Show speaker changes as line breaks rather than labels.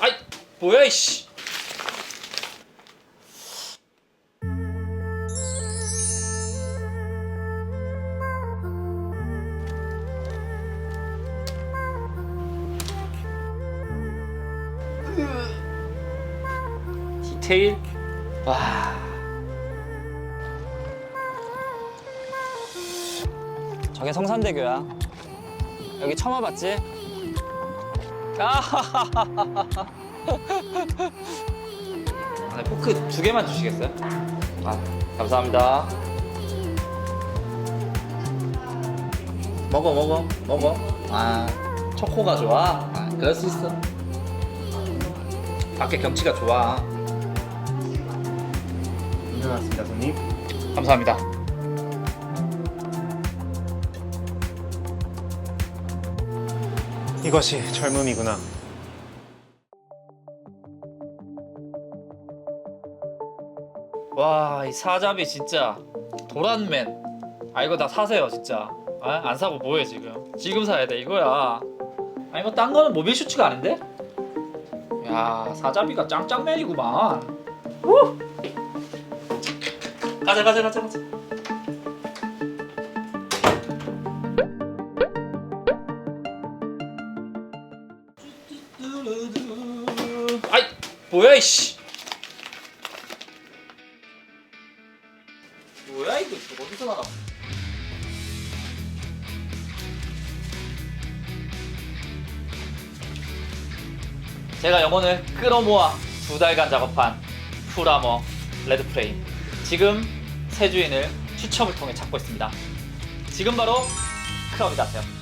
아이 뭐야 이씨 디테일 와
저게 성산대교야. 여기 처음 와봤지? 아하하하하.
아, 포크 두 개만 주시겠어요? 아 감사합니다 먹어 먹어 먹어 아 초코가 좋아? 아 그럴 수 있어 밖에 경치가 좋아
인사났습니다, 손님.
감사합니다
이것이 젊음이구나.
와 이 사잡이 진짜. 도란맨. 아 이거 다 사세요 진짜. 아, 안 사고 뭐해 지금? 지금 사야 돼 이거야. 아 이거 딴 거는 모빌 슈츠가 아닌데? 야 사잡이가 짱짱맨이구만. 후! 가자 가자 가자 가자 아이 뭐야 이씨 뭐야 이거 이거 어디서 나가? 제가 영혼을 끌어모아 두 달간 작업한 풀아머 레드 프레임 지금 새 주인을 추첨을 통해 찾고 있습니다. 지금 바로 클럽이 다세요.